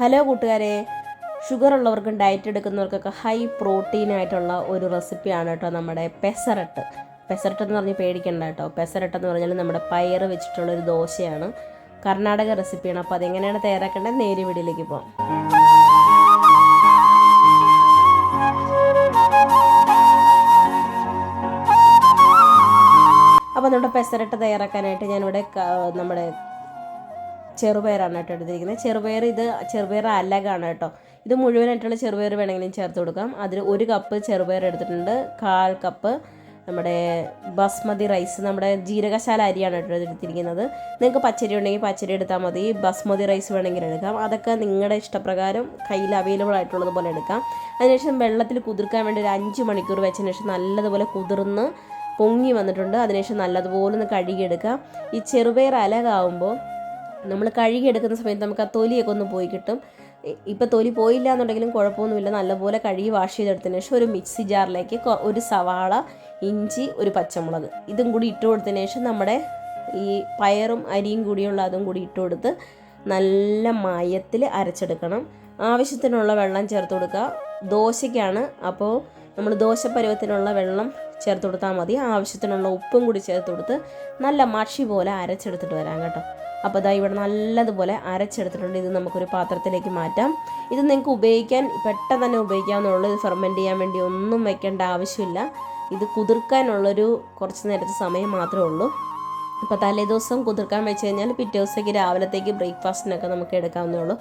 Hello കൂട്ടുകാരെ. Sugar ഉള്ളവർക്കും diet എടുക്കുന്നവർക്കൊക്കെ high protein ആയിട്ടുള്ള ഒരു റെസിപ്പിയാണ് കേട്ടോ നമ്മുടെ പെസറട്ട് പെസറട്ട് എന്ന് പറഞ്ഞ് പേടിക്കണ്ട കേട്ടോ. പെസറട്ട് എന്ന് പറഞ്ഞാൽ നമ്മുടെ പയർ വെച്ചിട്ടുള്ള ഒരു ദോശയാണ്. കർണാടക റെസിപ്പിയാണ് അപ്പോൾ അതെങ്ങനെയാണ് തയ്യാറാക്കേണ്ടത്? നേരി വീടിലേക്ക് പോകാം അപ്പോൾ നമ്മുടെ പെസരട്ട് തയ്യാറാക്കാനായിട്ട് ഞാനിവിടെ നമ്മുടെ ചെറുപയറാണ് കേട്ടോ എടുത്തിരിക്കുന്നത്. ചെറുപയർ ഇത് ചെറുപയർ അലകാണ് കേട്ടോ. ഇത് മുഴുവനായിട്ടുള്ള ചെറുപയർ വേണമെങ്കിലും ചേർത്ത് കൊടുക്കാം. അതിൽ ഒരു കപ്പ് ചെറുപയർ എടുത്തിട്ടുണ്ട്. കാൽ കപ്പ് നമ്മുടെ ബസ്മതി റൈസ് നമ്മുടെ ജീരകശാല അരിയാണ് കേട്ടോ എടുത്തിരിക്കുന്നത്. നിങ്ങൾക്ക് പച്ചരി ഉണ്ടെങ്കിൽ പച്ചരി എടുത്താൽ മതി. ബസ്മതി റൈസ് വേണമെങ്കിൽ എടുക്കാം. അതൊക്കെ നിങ്ങളുടെ ഇഷ്ടപ്രകാരം കയ്യിൽ അവൈലബിൾ ആയിട്ടുള്ളത് പോലെ എടുക്കാം. അതിനുശേഷം വെള്ളത്തിൽ കുതിർക്കാൻ വേണ്ടി ഒരു അഞ്ച് മണിക്കൂർ വെച്ചതിന് ശേഷം നല്ലതുപോലെ കുതിർന്ന് പൊങ്ങി വന്നിട്ടുണ്ട്. അതിനുശേഷം നല്ലതുപോലെ ഒന്ന് കഴുകിയെടുക്കാം. ഈ ചെറുപയർ അലകാവുമ്പോൾ നമ്മൾ കഴുകിയെടുക്കുന്ന സമയത്ത് നമുക്ക് ആ തൊലിയൊക്കെ ഒന്ന് പോയി കിട്ടും. ഇപ്പോൾ തൊലി പോയില്ല എന്നുണ്ടെങ്കിലും കുഴപ്പമൊന്നുമില്ല. നല്ലപോലെ കഴുകി വാഷ് ചെയ്തെടുത്തതിന് ശേഷം ഒരു മിക്സി ജാറിലേക്ക് ഒരു സവാള ഇഞ്ചി ഒരു പച്ചമുളക് ഇതും കൂടി ഇട്ട് കൊടുത്തതിന് ശേഷം നമ്മുടെ ഈ പയറും അരിയും കൂടിയുള്ള അതും കൂടി ഇട്ട് കൊടുത്ത് നല്ല മയത്തിൽ അരച്ചെടുക്കണം. ആവശ്യത്തിനുള്ള വെള്ളം ചേർത്ത് കൊടുക്കുക. ദോശയ്ക്കാണ്. അപ്പോൾ നമ്മൾ ദോശപ്പരുവത്തിനുള്ള വെള്ളം ചേർത്ത് കൊടുത്താൽ മതി. ആവശ്യത്തിനുള്ള ഉപ്പും കൂടി ചേർത്ത് കൊടുത്ത് നല്ല മഷി പോലെ അരച്ചെടുത്തിട്ട് വരാം കേട്ടോ. അപ്പോൾ ഇതാ ഇവിടെ നല്ലതുപോലെ അരച്ചെടുത്തിട്ടുണ്ട്. ഇത് നമുക്കൊരു പാത്രത്തിലേക്ക് മാറ്റാം. ഇത് നിങ്ങൾക്ക് ഉപയോഗിക്കാൻ പെട്ടെന്ന് തന്നെ ഉപയോഗിക്കാവുന്നുള്ളൂ ഇത് ഫെർമെന്റ് ചെയ്യാൻ വേണ്ടി ഒന്നും വെക്കേണ്ട ആവശ്യമില്ല. ഇത് കുതിർക്കാനുള്ളൊരു കുറച്ച് നേരത്തെ സമയം മാത്രമേ ഉള്ളൂ. ഇപ്പോൾ തലേദിവസം കുതിർക്കാൻ വെച്ച് കഴിഞ്ഞാൽ പിറ്റേ ദിവസത്തേക്ക് രാവിലത്തേക്ക് ബ്രേക്ക്ഫാസ്റ്റിനൊക്കെ നമുക്ക് എടുക്കാവുന്നേ ഉള്ളൂ.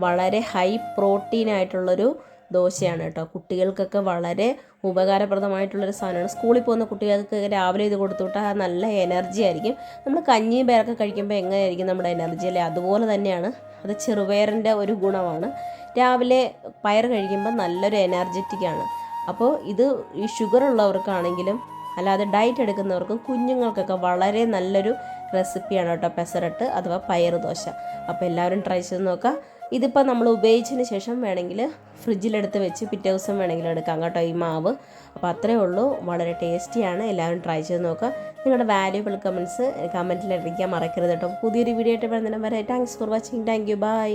വളരെ ഹൈ പ്രോട്ടീൻ ആയിട്ടുള്ളൊരു ദോശയാണ് കേട്ടോ. കുട്ടികൾക്കൊക്കെ വളരെ ഉപകാരപ്രദമായിട്ടുള്ളൊരു സാധനമാണ്. സ്കൂളിൽ പോകുന്ന കുട്ടികൾക്ക് രാവിലെ ഇത് കൊടുത്തു വിട്ടാൽ നല്ല എനർജി ആയിരിക്കും. നമ്മൾ കഞ്ഞിയും പേരൊക്കെ കഴിക്കുമ്പോൾ എങ്ങനെയായിരിക്കും നമ്മുടെ എനർജി അല്ലേ? അതുപോലെ തന്നെയാണ്. അത് ചെറുപയറിന്റെ ഒരു ഗുണമാണ്. രാവിലെ പയർ കഴിക്കുമ്പോൾ നല്ലൊരു എനർജറ്റിക് ആണ്. അപ്പോൾ ഇത് ഈ ഷുഗർ ഉള്ളവർക്കാണെങ്കിലും അല്ലാതെ ഡയറ്റ് എടുക്കുന്നവർക്കും കുഞ്ഞുങ്ങൾക്കൊക്കെ വളരെ നല്ലൊരു റെസിപ്പിയാണ് കേട്ടോ. പെസറട്ട് അഥവാ പയർ ദോശ. അപ്പോൾ എല്ലാവരും ട്രൈ ചെയ്ത് നോക്കാം. ഇതിപ്പോൾ നമ്മൾ ഉപയോഗിച്ചതിന് ശേഷം വേണമെങ്കിൽ ഫ്രിഡ്ജിലെടുത്ത് വെച്ച് പിറ്റേ ദിവസം വേണമെങ്കിൽ എടുക്കാം കേട്ടോ ഈ മാവ്. അപ്പോൾ അത്രയേ ഉള്ളൂ. വളരെ ടേസ്റ്റിയാണ്. എല്ലാവരും ട്രൈ ചെയ്ത് നോക്കുക. നിങ്ങളുടെ വാല്യൂബിൾ കമന്റ്സ് കമന്റിൽ അറിയിക്കാൻ മറക്കരുത് കേട്ടോ. പുതിയൊരു വീഡിയോ ആയിട്ട് വരുന്നതിന് വരെ thanks for watching thank you bye